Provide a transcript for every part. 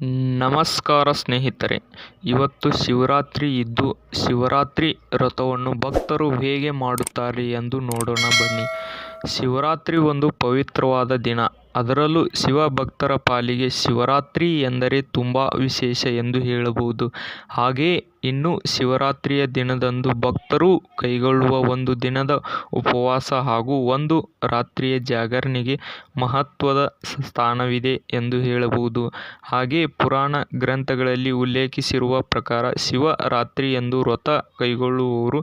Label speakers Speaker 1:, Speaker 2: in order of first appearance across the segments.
Speaker 1: ನಮಸ್ಕಾರ ಸ್ನೇಹಿತರೆ, ಇವತ್ತು ಶಿವರಾತ್ರಿ ಇದ್ದು ಶಿವರಾತ್ರಿ ವ್ರತವನ್ನು ಭಕ್ತರು ಹೇಗೆ ಮಾಡುತ್ತಾರೆ ಎಂದು ನೋಡೋಣ ಬನ್ನಿ. ಶಿವರಾತ್ರಿ ಒಂದು ಪವಿತ್ರವಾದ ದಿನ. ಅದರಲ್ಲೂ ಶಿವಭಕ್ತರ ಪಾಲಿಗೆ ಶಿವರಾತ್ರಿ ಎಂದರೆ ತುಂಬ ವಿಶೇಷ ಎಂದು ಹೇಳಬಹುದು. ಹಾಗೆಯೇ ಇನ್ನು ಶಿವರಾತ್ರಿಯ ದಿನದಂದು ಭಕ್ತರು ಕೈಗೊಳ್ಳುವ ಒಂದು ದಿನದ ಉಪವಾಸ ಹಾಗೂ ಒಂದು ರಾತ್ರಿಯ ಜಾಗರಣೆಗೆ ಮಹತ್ವದ ಸ್ಥಾನವಿದೆ ಎಂದು ಹೇಳಬಹುದು. ಹಾಗೆ ಪುರಾಣ ಗ್ರಂಥಗಳಲ್ಲಿ ಉಲ್ಲೇಖಿಸಿರುವ ಪ್ರಕಾರ ಶಿವರಾತ್ರಿ ಎಂದು ವ್ರತ ಕೈಗೊಳ್ಳುವವರು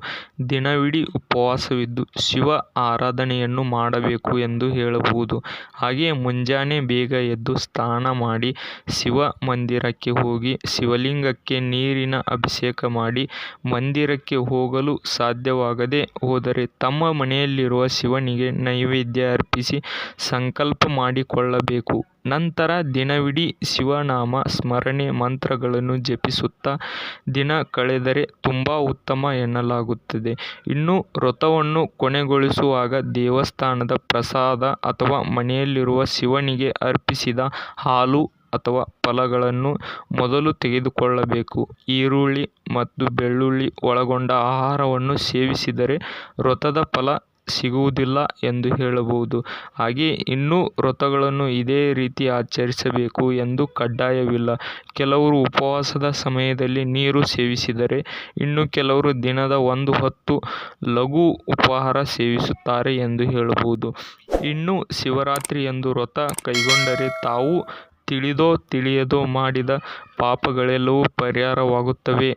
Speaker 1: ದಿನವಿಡೀ ಉಪವಾಸವಿದ್ದು ಶಿವ ಆರಾಧನೆಯನ್ನು ಮಾಡಬೇಕು ಎಂದು ಹೇಳಬಹುದು. ಹಾಗೆ ಮುಂಜಾನೆ ಬೇಗ ಎದ್ದು ಸ್ನಾನ ಮಾಡಿ ಶಿವ ಮಂದಿರಕ್ಕೆ ಹೋಗಿ ಶಿವಲಿಂಗಕ್ಕೆ ನೀರಿನ ಅಭಿಷೇಕ ಮಾಡಿ ಮಂದಿರಕ್ಕೆ ಹೋಗಲು ಸಾಧ್ಯವಾಗದೆ ಹೋದರೆ ತಮ್ಮ ಮನೆಯಲ್ಲಿರುವ ಶಿವನಿಗೆ ನೈವೇದ್ಯ ಅರ್ಪಿಸಿ ಸಂಕಲ್ಪ ಮಾಡಿಕೊಳ್ಳಬೇಕು. ನಂತರ ದಿನವಿಡೀ ಶಿವನಾಮ ಸ್ಮರಣೆ ಮಂತ್ರಗಳನ್ನು ಜಪಿಸುತ್ತಾ ದಿನ ಕಳೆದರೆ ತುಂಬ ಉತ್ತಮ ಎನ್ನಲಾಗುತ್ತದೆ. ಇನ್ನು ವ್ರತವನ್ನು ಕೊನೆಗೊಳಿಸುವಾಗ ದೇವಸ್ಥಾನದ ಪ್ರಸಾದ ಅಥವಾ ಮನೆಯಲ್ಲಿರುವ ಶಿವನಿಗೆ ಅರ್ಪಿಸಿದ ಹಾಲು ಅಥವಾ ಫಲಗಳನ್ನು ಮೊದಲು ತೆಗೆದುಕೊಳ್ಳಬೇಕು. ಈರುಳ್ಳಿ ಮತ್ತು ಬೆಳ್ಳುಳ್ಳಿ ಒಳಗೊಂಡ ಆಹಾರವನ್ನು ಸೇವಿಸಿದರೆ ವ್ರತದ ಫಲ ಸಿಗುವುದಿಲ್ಲ ಎಂದು ಹೇಳಬಹುದು. ಹಾಗೆ ಇನ್ನೂ ವ್ರತಗಳನ್ನು ಇದೇ ರೀತಿ ಆಚರಿಸಬೇಕು ಎಂದು ಕಡ್ಡಾಯವಿಲ್ಲ. ಕೆಲವರು ಉಪವಾಸದ ಸಮಯದಲ್ಲಿ ನೀರು ಸೇವಿಸಿದರೆ ಇನ್ನು ಕೆಲವರು ದಿನದ ಒಂದು ಹೊತ್ತು ಲಘು ಉಪಹಾರ ಸೇವಿಸುತ್ತಾರೆ ಎಂದು ಹೇಳಬಹುದು. ಇನ್ನು ಶಿವರಾತ್ರಿಯಂದು ವ್ರತ ಕೈಗೊಂಡರೆ ತಾವು ತಿಳಿದೋ ತಿಳಿಯದೋ ಮಾಡಿದ ಪಾಪಗಳೆಲ್ಲವೂ ಪರಿಹಾರವಾಗುತ್ತವೆ.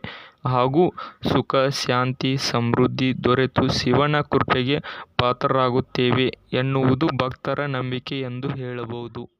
Speaker 1: ಹಾಗೂ ಸುಖ, ಶಾಂತಿ, ಸಮೃದ್ಧಿ ದೊರೆತು ಶಿವನ ಕೃಪೆಗೆ ಪಾತ್ರರಾಗುತ್ತೇವೆ ಎನ್ನುವುದು ಭಕ್ತರ ನಂಬಿಕೆ ಎಂದು ಹೇಳಬಹುದು.